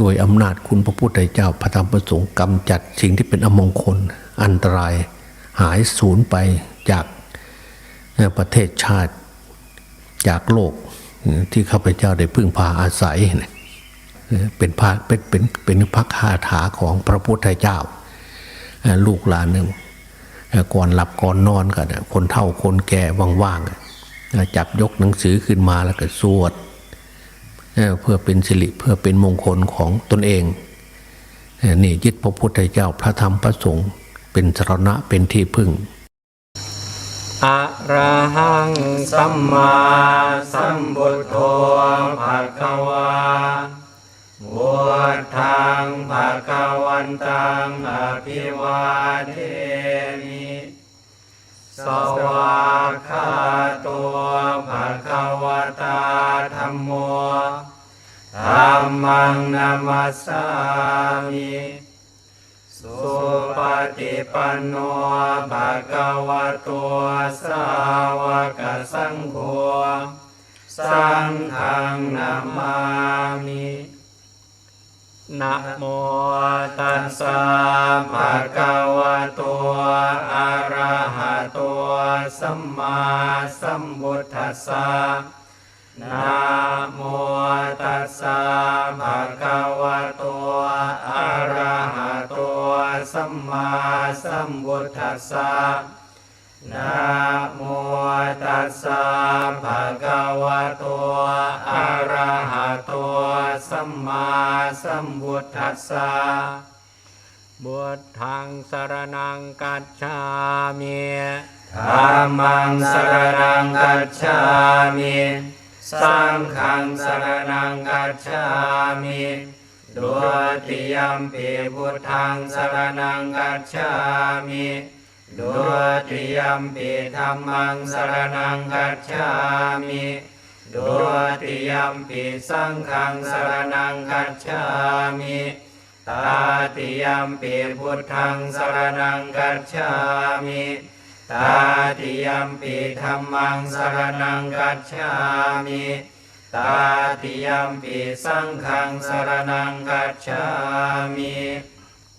โดยอำนาจคุณพระพุทธเจ้าพระธรรมพระสงฆ์กำจัดสิ่งที่เป็นอมงคล อันตรายหายสูญไปจากประเทศชาติจากโลกที่ข้าพเจ้าได้พึ่งพาอาศัย เป็นพระเป็นเป็นเป็นพระคาถาของพระพุทธเจ้า ลูกหลานหนึ่งก่อนหลับก่อนนอนกันคนเฒ่าคนแก่ว่างๆจับยกหนังสือขึ้นมาแล้วก็สวด เพื่อเป็นสิริเพื่อเป็นมงคลของตนเองนี่ยึดพระพุทธเจ้าพระธรรมพระสงฆ์เป็นสรณะเป็นที่พึ่งอะระหังสัมมาสัมพุทโธภะคะวาพุทธังภะคะวันตังอภิวาเทมิสวากขาตัวภะคะวตา ธัมโมธัมมังนามัสสามิสุปฏิปันโนภะคะวะโตสาวกสังโฆสังฆังนามามินะโมตัสสะภะคะวะโตอะระหะโตสัมมาสัมพุทธัสสะ นะโมตัสสะภะคะวะโตอะระหะโตสัมมาสัมพุทธัสสะนะโมตัสสะภะคะวะโตอะระหะโตสัมมาสัมพุทธัสสะบุตทังสรนังกัจฉามิธัมมังสรนังกัจฉามิ สังฆังสรนังกัจฉามิดุติยมปิพุทธังสรนังกัจฉามิดุติยมปิธัมมังสรนังกัจฉามิดุติยมปิสังฆังสรนังกัจฉามิตาติยมปิพุทธังสรนังกัจฉามิ ตาติยมปิธรรมังสรนังกัจฉามิตาติยมปิสังฆังสรนังกัจฉามิ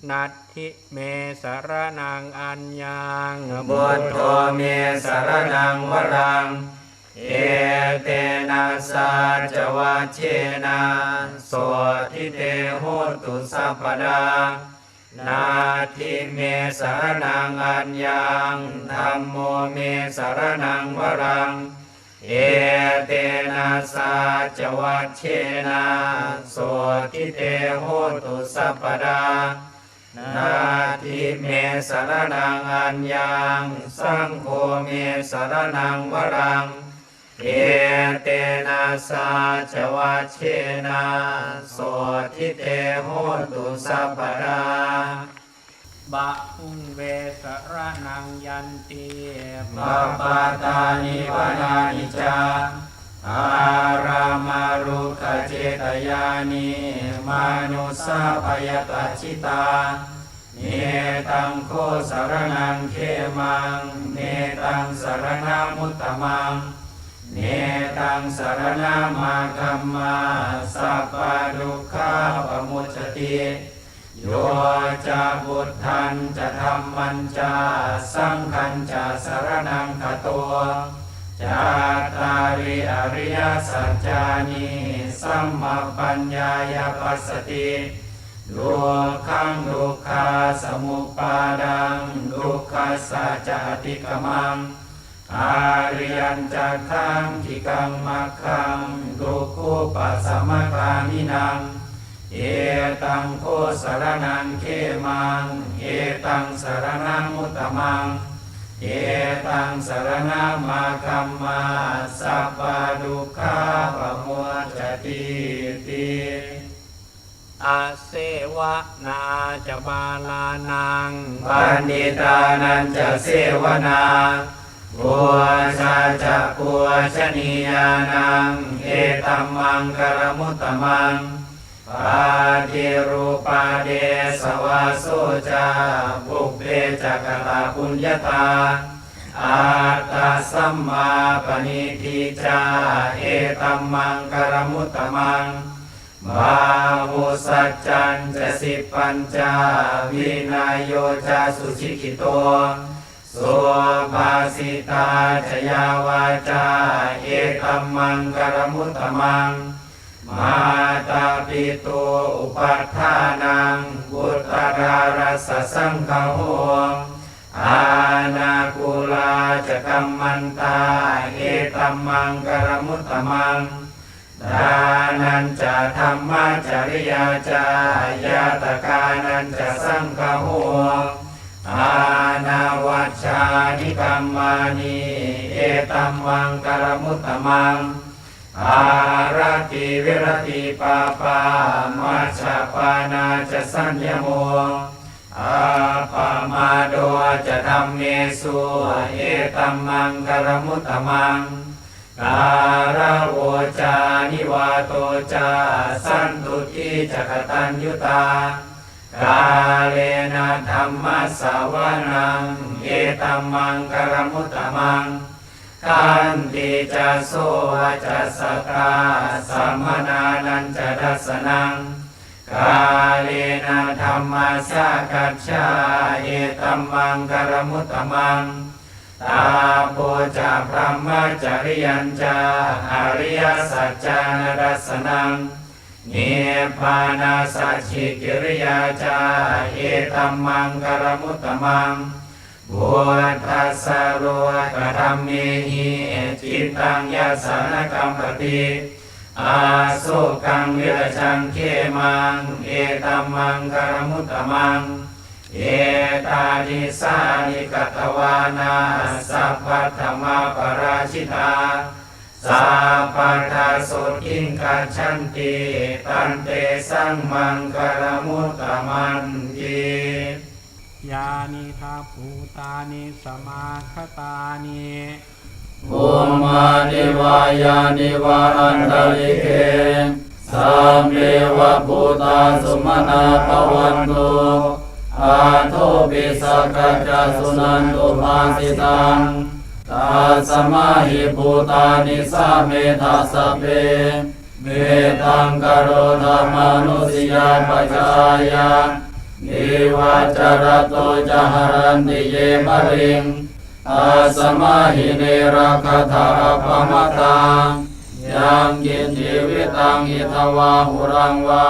นัตถิเมสรนังอัญญังบุตโตเมสรนังวรัง เอเตนะสัจวัชเชนะโสทิเตโหตุสัพพดานา ทิเมสารนังอัญญังธรรมโมเมสารนังวรัง เอเตนะสัจวัชเชนะโสทิเตโหตุสัพพดานาทิเมสารนังอัญญังสังโฆเมสารนังวรัง เอเตนะสัจวัชเชนะโสทิเตโหตุสัพพดา บะหุงเวสรนังยันติบาปาตานิวานานิจาอารามารุขเจตยานิมานุสาพยตาชิตา เนตังโคสารนังเขมัง เนตังสารนามุตตมัง เนตังสารนามาคัมมา สัพพะดุขาปมุจจติ โยจะบุตทันจะธรรมันจะสังขันจะสารนังคตัวจาตาริอริยสัจจานิสัมมาปัญญายปัสสติดุขังดุขาสมุปปาดังดุขัสสะจติกมังอาริยันจักขังทิกังมัคขังดุขุปัสสมะคามินัง เอตังโคสารนังเขมัง เอตังสารนังมุตตมัง เอตังสารนามาคัมมาสัพพะดุขาปะโมจจติติอาเสวนาจะบาลานังปันดิตานันจะเสวนาปัวชาจะปัวชนียานัง เอตัมมังกรมุตตมัง ปาทิรูปาเดสวาโสจาบุพเพจักตาปุญญาตาอาตาสัมมาปณิทิจาเอตัมมังกรมุตตมังบาหุสัจจันจะสิปัญจาวินายโยจาสุชิกิโตสุภาสิตาชยาวาจาเอตัมมังกรมุตตมัง มาตาปิตุอุปัฏฐานังบุตรารัสสังฆโหอานาคุลาจะกัมมันตาเอตัมมังกรมุตตมังดานันจะธรรมจริยาจายาตกานันจะสังฆโหอานาวัชชานิกรรมานีเอตัมมังกรมุตตมัง อารติวิรติปาปามาชาปานาจะสัญญโมอาปามาโดจะทำเมสุเอตัมมังกรมุตตมังการะโวจานิวาโตจาสันตุทิจักตัญยุตากาเลนะธรรมสาวนังเอตัมมังกรมุตตมัง ขันติจะโสวจะสตาสัมมนานันจะดัสนังกาเลนะธรรมสากัจฉาเอตัมมังกรมุตตมัง ตาโพจะพระมจริยัญจาอริยสัจจานรัสนัง เนปานาสัจฉิกิริยาจาเอตัมมังกรมุตตมัง บุทัสสะโรกธรรมเมหิจิตตังยาสานกรรมปติอาโศกังวิรชังเขมัง เอตัมมังกรมุตตมัง เอตานิสานิกตวานาสัพพัทธมาปราชิตาสัพพัทธสุทิงกัจฉันติตันเตสังมังกรมุตตมันติ ยานิทาภูตานิสมาคตานิภูมานิวายานิวาอันตริเกสัมเมวะภูตาสุมนาภวันตุอาโทปิสักกัจจสุนันตุภาสิตังตาสมาหิภูตานิสาเมทัสสเปเมตังกโรธรรมนุสิยาปจายา นิวัจารโตจหรันติเยมะริงอาสมาหิเนราคาถาปมตังยังกินชีวิตังอิทวาหุรังวา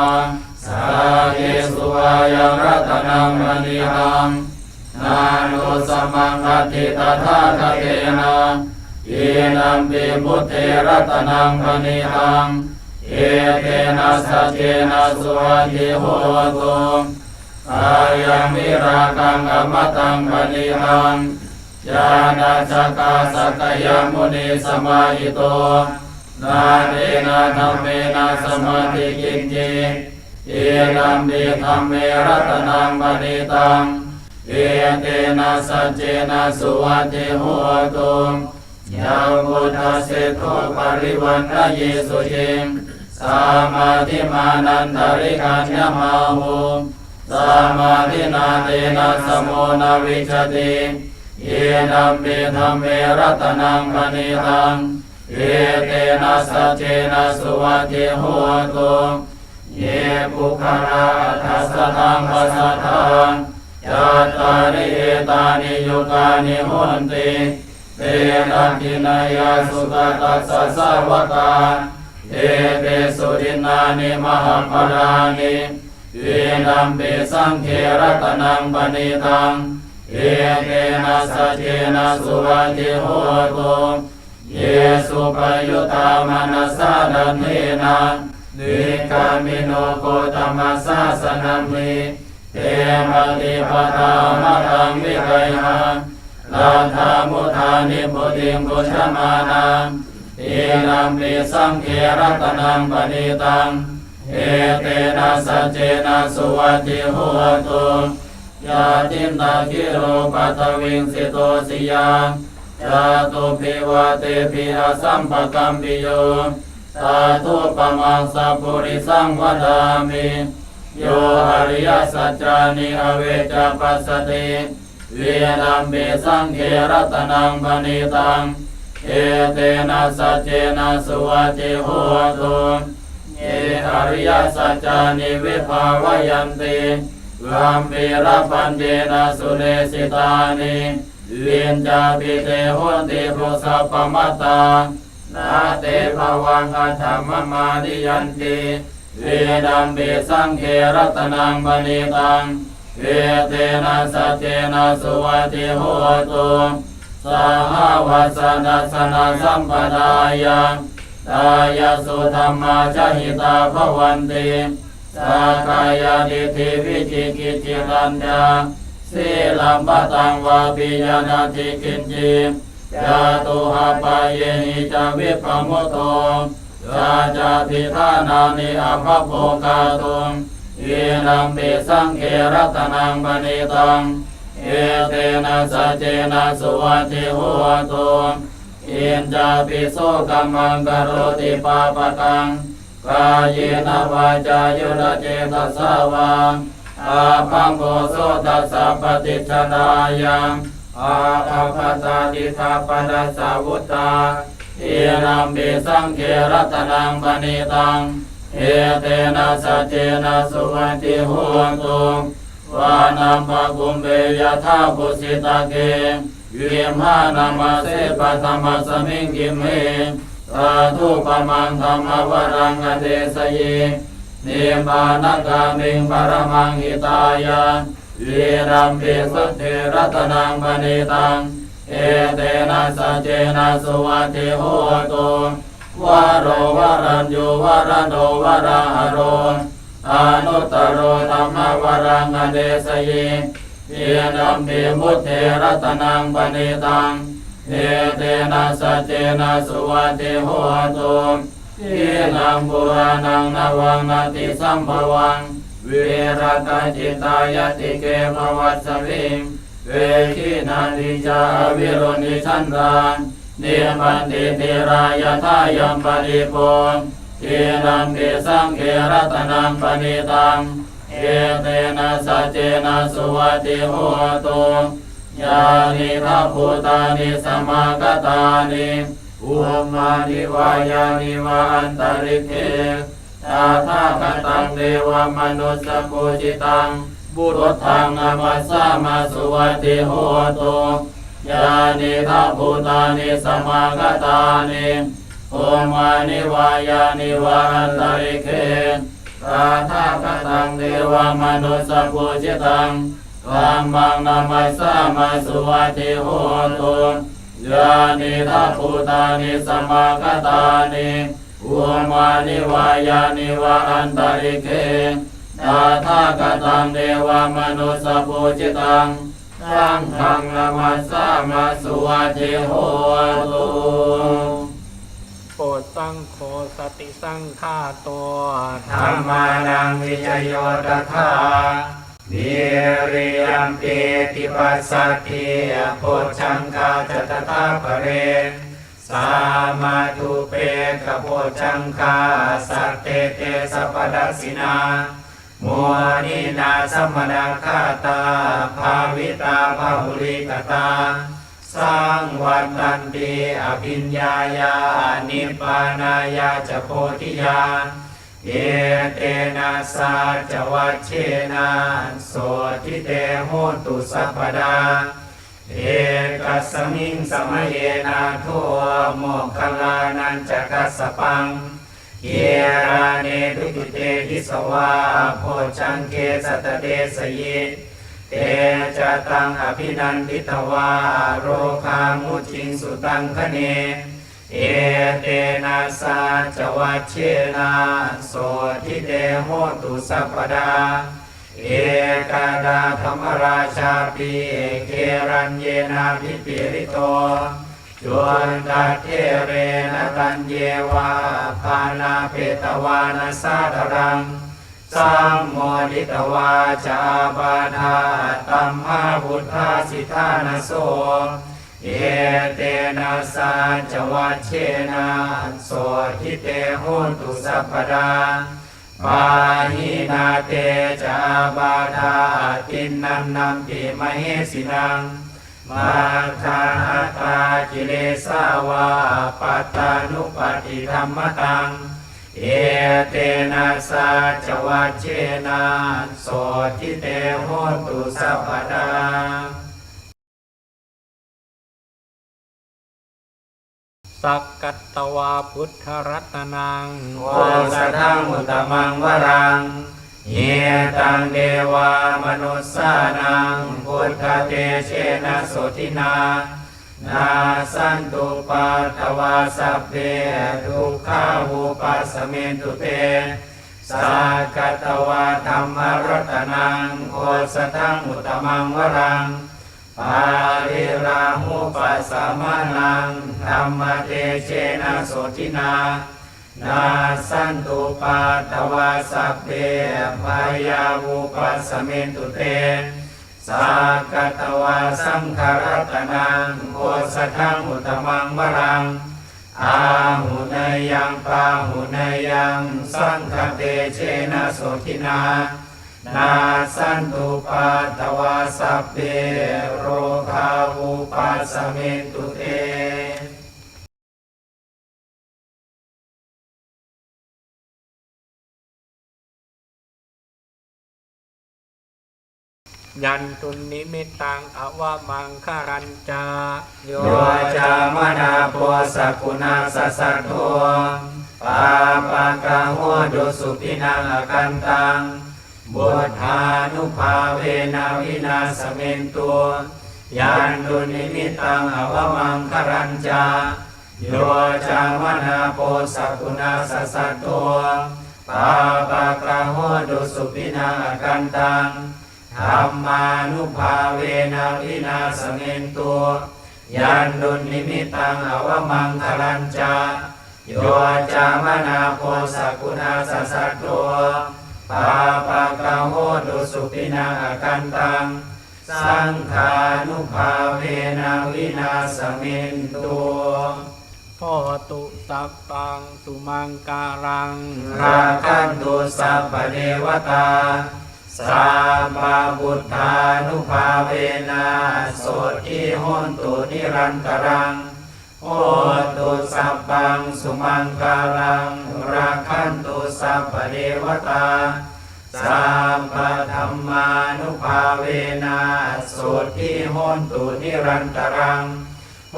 สาเกสุวายังรัตนังมณีหังนานุสมังคติตถาคเตนะอินัมปิพุทเทรัตนังมณีหังเอเตนะสัจเจนะสุวัติโหตุ อายังวิราคังอมตังมณีหังญาณจักาสกยมุนีสมาหิโตนาเนนะธรรมเมนะสมาธิกินจิเอนัมปิธรรมเมรัตนังมณีตังเอเตนะสัจเจนะสุวัติโหตุยังพุทธเสโทปริวันนะเยสุจิงสามาธิมานันทริกัญญมาหุ สามาธินาเตนะสมโมนาวิชติเยนัมเมธรรมเมรัตนังมณีตังเอเตนะสัจเจนะสุวัติโหตุเยปุคาราทัสสะตังปัสสทังจัตตาริเอตานิยุกานิโหนติเตนะกินายาสุตตัสสะสาวกาเอเตสุรินานิมหาปรานิ เยนัมเปสังเขรัตนังปณิตัง เอเตนะสัจเจนะสุวัติโหตุเยสุปยุตามนัสสะดันเทนะดิกามิโนโกตมัสสะสนัมมิเตมติปตามะตังวิกัยหังลาธามุทานิพุติงกุชมานังเอนัมปิสังเขรัตนังปณิตัง เอเตนะสัจเจนะสุวัติโหตุยาตินตาคิโรปัตวิงสิโตสิยาจาตุปิวะเตปิอาสัมปะกัมปิโยสาธุปะมังสัพพุริสังวดามิโยอริยสัจจานิอเวจปัสสติเวียนัมเบสังเขรตนังปณิตัง เอเตนะสัจเจนะสุวัติโหตุ เออริยสัจจานิวิภาวยันติรัมปีรปันเดนะสุเนสิตานิเวียนจาปิเตโหติปุสัพพมัตตานาเตภวังอัฏฐมมาดิยันติเวดัมเบสังเครัตนังมณีตังเวเตนะสัจเจนะสุวัติโหตุสหวัสนัสนาสัมปดายัง ตายสุธรรมาจหิตาภวันติสากายาดิธิวิจิกิจจิตัญญาสีลัมปตังวาปิยานาติกินจิยาตุหาปายเยหิจาวิปมุตโตยาจาพิธานานิอัปโภคาตุงเยนัมเบสังเครัตนังปณิตัง เอเตนะสเจนะสุวัติโหตุ อินจาปิโสกัมมังกโรติปาปตังกายเนวาจายุรเจตสาวาอาภังโกโสตัสสะปฏิชนายังอาภาคตาดิทาปนัสสาวุตตาเอนัมเบสังเครัตนังปณิตังเอเตนะสัจเจนะสุวัติโหตุวานาภากุมเบยะธาปุสิตาเก วิมหานามาเสปะธรรมสมิงกิมเมสาธุปะมังธรรมวรังอเดสเยเนบานกามิงปรมังหิตายาเวรัมเปสุเทรัตนังมณีตัง เอเตนะสัจเจนะสุวัติโหตุวาโรวารัญโยวารันวาราหโรอนุตตรโรธรรมวรังอเดสเย เยนัมเบมุตเทรัตนังปณิตังเอเตนะสัจเจนะสุวัติโหตุเยนังบุรานังนวังนาติสัมภวังเวรตาจิตายติเกภวัสวิงเวคินานิจาวิรุณิชันรังเนมันติเทรายทายัมปริโพงเอนัมเบสังเขรัตนังปณิตัง เอเตนะสัจเจนะสุวัติโหตุยานิทัพพุตานิสมากตานิอุมานิวายานิวาอันตริเกตาทาคตังเดวมนุสสปุจิตัง บุรุษทางนามัสสามาสุวัติโหตุยานิทัพพุตานิสมากตานิโอมานิวายานิวาอันตริเค ตาทาคตังเทวมนุสสปุจิตังธัมมังนามัสสามาสุวัติโหตุยานิทัพพุตานิสมากตานิโอมานิวายานิวาอันตริเคตาทาคตังเทวมนุสสปุจิตังสังฆังนามัสสามาสุวัติโหตุ ปรดสังโฆสติสังฆาตัวธรรมานังวิจโยตถาวิริยัมปิติปัสสัทธิโพชังคาจตตาปเรสามาตุเปกโพชังคาสัตเตเตสัพดัสสินามัวนินาสมณคาตาภาวิตาภาหุริกตา สังวัตันติอภิญญายานิพพานายาจโพธิญาณเอเตนะสัจวัชเชนะโสทิเตโหตุสัพดา เอกสมิงสมเยนาทัวโมกขลานันจกัสปัง เยราเนทุติเตหิสวาโพชังเกสตเตสเย เตจะตังอภินันทิตวาโรคามุจิงสุตังคะเน เอเตนะสาจวัชเชนะโสทิเตโหตุสัพดา เอกาดาธรรมราชาปีเกรัญเยนาพิปิริโตจวนตาเทเรนตัญเยวาปานาเพตวานาสาดรัง สัมโมดิตวาจาปาทาตัมมาบุทธาสิทานโสเอเตนะสาจวัชเชนะโสทิเตโหตุสัพพดาปาหินาเตจาบาทาตินนันนัมปิมเหสินังมาคาตากิเลสาวาปัตตานุปฏิธรรมตัง เอเอเตนะสาจวัชเชนะโสทิเตโหตุสัพพดาสักกัตตวาพุทธรัตนังโอสทังมุตตมังวรังเยตังเดวามนุสสานังพุทธเตเชนะโสทินา นาสันตุปัตวาสัพเพทุกขาวุปัสสเมนตุเตสากตวาธรรมรัตนังโอสทังมุตตมังวรังปาริรามุปัสสะมานังธรรมเตเชนะโสทินานาสันตุปัตวาสัพเพพยาวุปัสสะเมนตุเต สากตวาสังขารตนังโคสทังอุตมังวรัง อาหุนยังปาหุนยังสังคเตเชนะโสทินา นาสันตุปาตวาสัพเพโรคาวุปัสเมตุเต ยันตุนิมิตังอวามังคารัญจาโยจามนาโพสกุณาสสัตโตปาปะกะโหดุสุปินังอกันตังบุทธานุภาเวนะวินาสเมนตัวยันตุนิมิตังอวมังคารัญจาโยจามนาโพสกุณาสสัตโตปาปะกะโหดุสุปินังอกันตัง ธรรมานุภาเวนะวินาสเมนตัว ยันดุนิมิตังอวมังคลัญจาโยจามนาโพสกุณาสสัตตัวปาปะกะโหตุสุปินังอกันตัง สังขานุภาเวนะวินาสเมนตัวโพตุสัพพังสุมังการัง ราคันตุสัพพเทวตา สัมมาบุทธานุภาเวนะโสทิโหนตุนิรันตรังโหตุสัพพังสุมังคารังราคันตุสัพเทวตาสัมปธรรมานุภาเวนะโสทิโหนตุนิรันตรังโห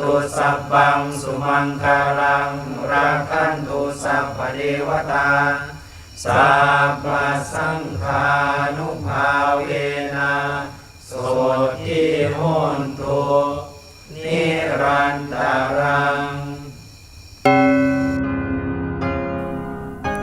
ตุสัพพังสุมังคารังราคันตุสัพเทวตา สัพพสังฆานุภาเวนะโสทิโหนตุนิรันตรัง